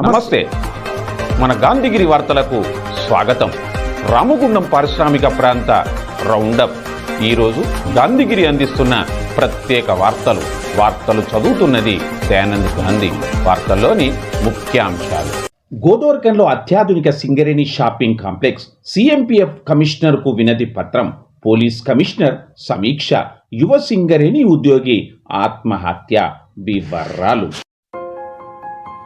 నమస్తే. మన గాంధీగిరి వార్తలకు స్వాగతం. రామగుండం పారిశ్రామిక ప్రాంత రౌండప్. ఈరోజు గాంధీగిరి అందిస్తున్న ప్రత్యేక వార్తలు. వార్తలు చదువుతున్నది దయానంద్ గాంధీ. వార్తల్లోని ముఖ్యాంశాలు. గోదోర్కంలో అత్యాధునిక సింగరేణి షాపింగ్ కాంప్లెక్స్. సిఎంపిఎఫ్ కమిషనర్కు వినతి పత్రం. పోలీస్ కమిషనర్ సమీక్ష. యువ సింగరేణి ఉద్యోగి ఆత్మహత్య. వివరాలు.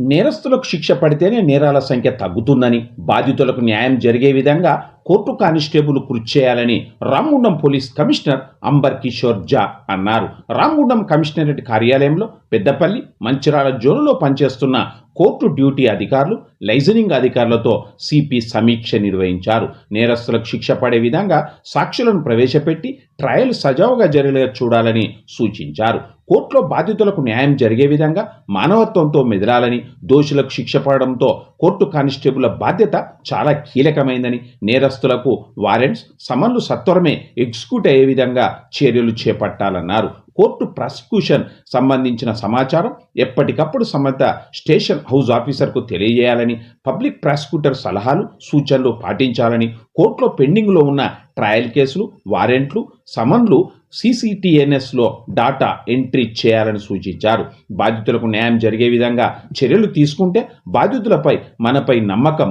నేరస్తులకు శిక్ష పడితేనే నేరాల సంఖ్య తగ్గుతుందని బాధితులకు న్యాయం జరిగే విధంగా కోర్టు కానిస్టేబుల్ కృషి చేయాలని రామగుండం పోలీస్ కమిషనర్ అంబర్ కిషోర్ జా అన్నారు. రామగుండం కమిషనరేట్ కార్యాలయంలో పెద్దపల్లి మంచిరాల జోన్లో పనిచేస్తున్న కోర్టు డ్యూటీ అధికారులు లైజనింగ్ అధికారులతో సిపి సమీక్ష నిర్వహించారు. నేరస్తులకు శిక్ష పడే విధంగా సాక్షులను ప్రవేశపెట్టి ట్రయల్ సజావుగా జరిగేలా చూడాలని సూచించారు. కోర్టులో బాధితులకు న్యాయం జరిగే విధంగా మానవత్వంతో మెదలాలని దోషులకు శిక్ష పడడంతో కోర్టు కానిస్టేబుల్ బాధ్యత చాలా కీలకమైందని నేరస్తులకు వారెంట్స్ సమన్లు సత్వరమే ఎగ్జిక్యూట్ అయ్యే విధంగా చర్యలు చేపట్టాలన్నారు కోర్టు ప్రాసిక్యూషన్ సంబంధించిన సమాచారం ఎప్పటికప్పుడు సంబంధిత స్టేషన్ హౌస్ ఆఫీసర్కు తెలియజేయాలని పబ్లిక్ ప్రాసిక్యూటర్ సలహాలు సూచనలు పాటించాలని కోర్టులో పెండింగ్లో ఉన్న ట్రయల్ కేసులు వారెంట్లు సమన్లు సీసీటీఎన్ఎస్లో డాటా ఎంట్రీ చేయాలని సూచించారు. బాధితులకు న్యాయం జరిగే విధంగా చర్యలు తీసుకుంటే బాధితులపై మనపై నమ్మకం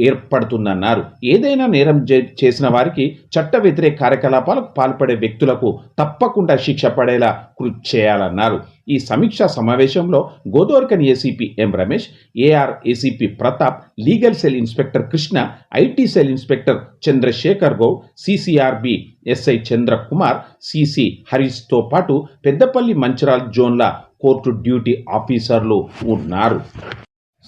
ఏర్పడుతుందన్నారు. ఏదైనా నేరం చే- చేసిన వారికి చట్ట వ్యతిరేక కార్యకలాపాలకు పాల్పడే వ్యక్తులకు తప్పకుండా శిక్ష పడేలా కృషి చేయాలన్నారు. ఈ సమీక్షా సమావేశంలో Godavarikhani ACP M Ramesh AR ACP Pratap legal cell inspector Krishna IT cell inspector Chandrashekar Goud CCRB SI Chandrakumar CC హరీష్తో పాటు పెద్దపల్లి మంచిరాల్ జోన్ల కోర్టు డ్యూటీ ఆఫీసర్లు ఉన్నారు.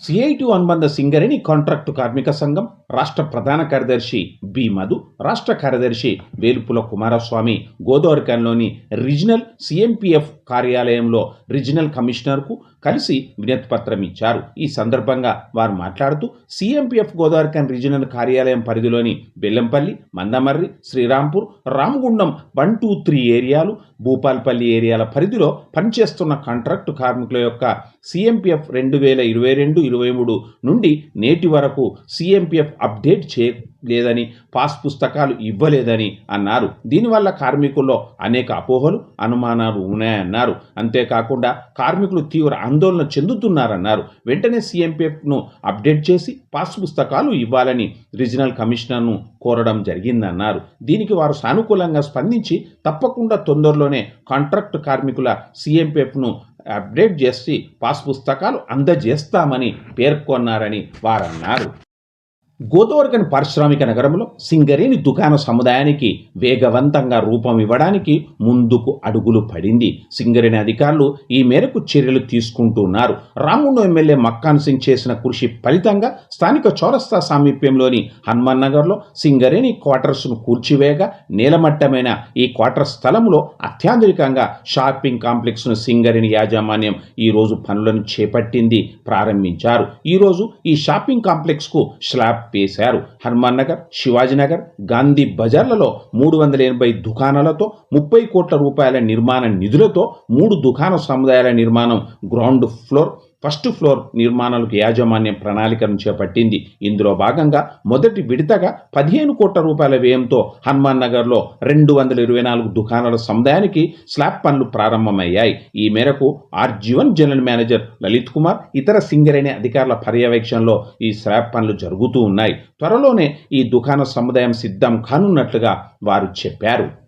సిఐటి అనుబంధ సింగరేణి కాంట్రాక్టు కార్మిక సంఘం రాష్ట్ర ప్రధాన కార్యదర్శి బి మధు రాష్ట్ర కార్యదర్శి వేలుపుల కుమారస్వామి గోదావరికంలోని రీజనల్ సిఎంపిఎఫ్ కార్యాలయంలో రీజనల్ కమిషనర్కు కలిసి వినతి పత్రం ఇచ్చారు. ఈ సందర్భంగా వారు మాట్లాడుతూ సిఎంపిఎఫ్ గోదావరికన్ రీజనల్ కార్యాలయం పరిధిలోని Bellampalli Mandamarri Srirampur Ramagundam one two three ఏరియాలు భూపాల్పల్లి ఏరియాల పరిధిలో పనిచేస్తున్న కాంట్రాక్టు కార్మికుల యొక్క సిఎంపిఎఫ్ రెండు వేల ఇరవై రెండు ఇరవై మూడు నుండి నేటి వరకు సిఎంపిఎఫ్ అప్డేట్ చేయలేదని పాస్ పుస్తకాలు ఇవ్వలేదని అన్నారు. దీనివల్ల కార్మికుల్లో అనేక అపోహలు అనుమానాలు ఉన్నాయన్నారు. అంతేకాకుండా కార్మికులు తీవ్ర ఆందోళన చెందుతున్నారన్నారు. వెంటనే సిఎంపిఎఫ్ను అప్డేట్ చేసి పాస్ పుస్తకాలు ఇవ్వాలని రీజనల్ కమిషనర్ను కోరడం జరిగిందన్నారు. దీనికి వారు సానుకూలంగా స్పందించి తప్పకుండా తొందరలోనే కాంట్రాక్ట్ కార్మికుల సిఎంపిఎఫ్ను అప్డేట్ చేసి పాస్ పుస్తకాలు అందజేస్తామని పేర్కొన్నారని వారన్నారు. గోదావరికని పారిశ్రామిక నగరంలో సింగరేణి దుకాణ సముదాయానికి వేగవంతంగా రూపం ఇవ్వడానికి ముందుకు అడుగులు పడింది. సింగరేణి అధికారులు ఈ మేరకు చర్యలు తీసుకుంటున్నారు. రాముండు ఎమ్మెల్యే మక్కాన్ సింగ్ చేసిన కృషి ఫలితంగా స్థానిక చౌరస్తా సామీప్యంలోని హనుమాన్ నగర్లో సింగరేణి క్వార్టర్స్ను కూల్చివేయగా నేలమట్టమైన ఈ క్వార్టర్ స్థలంలో అత్యాధునికంగా షాపింగ్ కాంప్లెక్స్ను సింగరేణి యాజమాన్యం ఈరోజు పనులను చేపట్టింది ప్రారంభించారు. ఈరోజు ఈ షాపింగ్ కాంప్లెక్స్కు స్లాబ్ పేశారు హనుమాన్ నగర్ శివాజీనగర్ గాంధీ బజార్లలో మూడు వందల ఎనభై దుకాణాలతో ముప్పై కోట్ల రూపాయల నిర్మాణ నిధులతో మూడు దుకాణ సముదాయాల నిర్మాణం గ్రౌండ్ ఫ్లోర్ ఫస్ట్ ఫ్లోర్ నిర్మాణాలకు యాజమాన్యం ప్రణాళికను చేపట్టింది. ఇందులో భాగంగా మొదటి విడతగా పదిహేను కోట్ల రూపాయల వ్యయంతో హనుమాన్ నగర్లో రెండు వందల ఇరవై నాలుగు దుకాణాల సముదాయానికి స్లాబ్ పనులు ప్రారంభమయ్యాయి. ఈ మేరకు RG one general manager Lalit Kumar ఇతర సింగరేణి అధికారుల పర్యవేక్షణలో ఈ స్లాబ్ పనులు జరుగుతూ ఉన్నాయి. త్వరలోనే ఈ దుకాణ సముదాయం సిద్ధం కానున్నట్లుగా వారు చెప్పారు.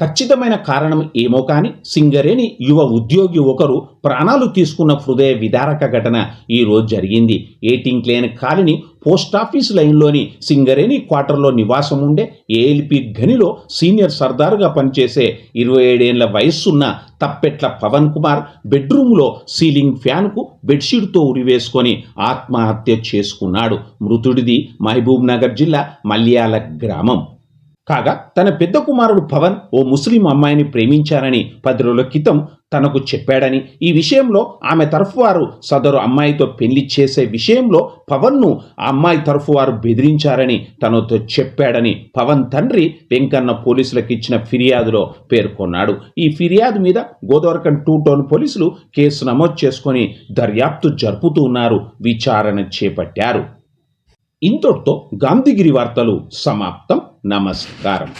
ఖచ్చితమైన కారణం ఏమో కాని సింగరేణి యువ ఉద్యోగి ఒకరు ప్రాణాలు తీసుకున్న హృదయ విదారక ఘటన ఈరోజు జరిగింది. ఏటింగ్ లేని కాలిని పోస్టాఫీస్ లైన్లోని సింగరేణి క్వార్టర్లో నివాసం ఉండే ఏఎల్పి గనిలో సీనియర్ సర్దారుగా పనిచేసే ఇరవై ఏడేళ్ళ వయస్సున్న తప్పెట్ల పవన్ కుమార్ బెడ్రూమ్లో సీలింగ్ ఫ్యాన్కు బెడ్షీట్తో ఉరివేసుకొని ఆత్మహత్య చేసుకున్నాడు. మృతుడిది మహబూబ్ నగర్ జిల్లా మల్యాల గ్రామం. కాగా తన పెద్ద కుమారుడు పవన్ ఓ ముస్లిం అమ్మాయిని ప్రేమించారని పది రోజుల క్రితం తనకు చెప్పాడని. ఈ విషయంలో ఆమె తరఫు వారు సదరు అమ్మాయితో పెళ్ళి చేసే విషయంలో పవన్ను ఆ అమ్మాయి తరఫు వారు బెదిరించారని తనతో చెప్పాడని పవన్ తండ్రి వెంకన్న పోలీసులకు ఇచ్చిన ఫిర్యాదులో పేర్కొన్నాడు. ఈ ఫిర్యాదు మీద గోదావరికన్ టూ టౌన్ పోలీసులు కేసు నమోదు చేసుకొని దర్యాప్తు జరుపుతూ ఉన్నారు విచారణ చేపట్టారు. ఇంతటితో గాంధీగిరి వార్తలు సమాప్తం. Namaskaram.